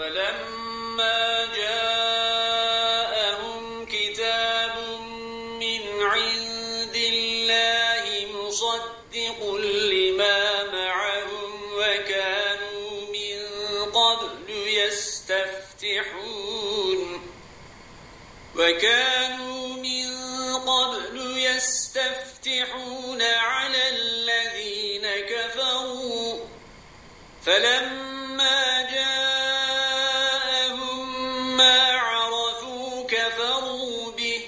فلما جاءهم كتاب من عند الله مصدق لما معهم وكانوا من قبل يستفتحون وكانوا من قبل يستفتحون على الذين كفروا فلما كفروا به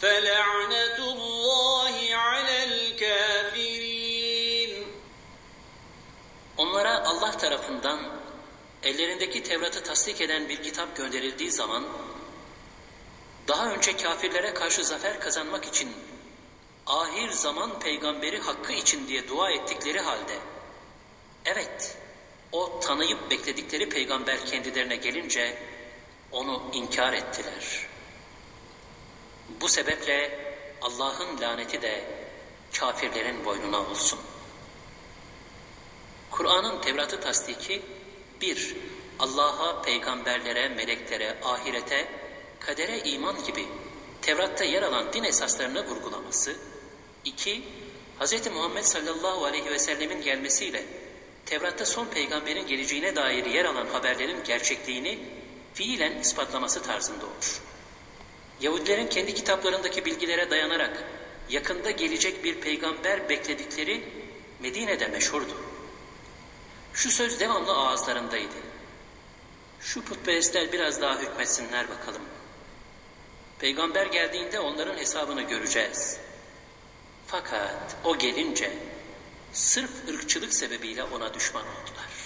فلعنة الله على الكافرين Onlara Allah tarafından ellerindeki Tevrat'ı tasdik eden bir kitap gönderildiği zaman daha önce kafirlere karşı zafer kazanmak için ahir zaman peygamberi hakkı için diye dua ettikleri halde evet o tanıyıp bekledikleri peygamber kendilerine gelince onu inkar ettiler. Bu sebeple Allah'ın laneti de kafirlerin boynuna olsun. Kur'an'ın Tevrat'ı tasdiki bir, Allah'a, peygamberlere, meleklere, ahirete, kadere iman gibi Tevrat'ta yer alan din esaslarını vurgulaması. iki, Hz. Muhammed sallallahu aleyhi ve sellemin gelmesiyle Tevrat'ta son peygamberin geleceğine dair yer alan haberlerin gerçekliğini fiilen ispatlaması tarzında olur. Yahudilerin kendi kitaplarındaki bilgilere dayanarak yakında gelecek bir peygamber bekledikleri Medine'de meşhurdu. Şu söz devamlı ağızlarındaydı. Şu putperestler biraz daha hükmetsinler bakalım. Peygamber geldiğinde onların hesabını göreceğiz. Fakat o gelince sırf ırkçılık sebebiyle ona düşman oldular.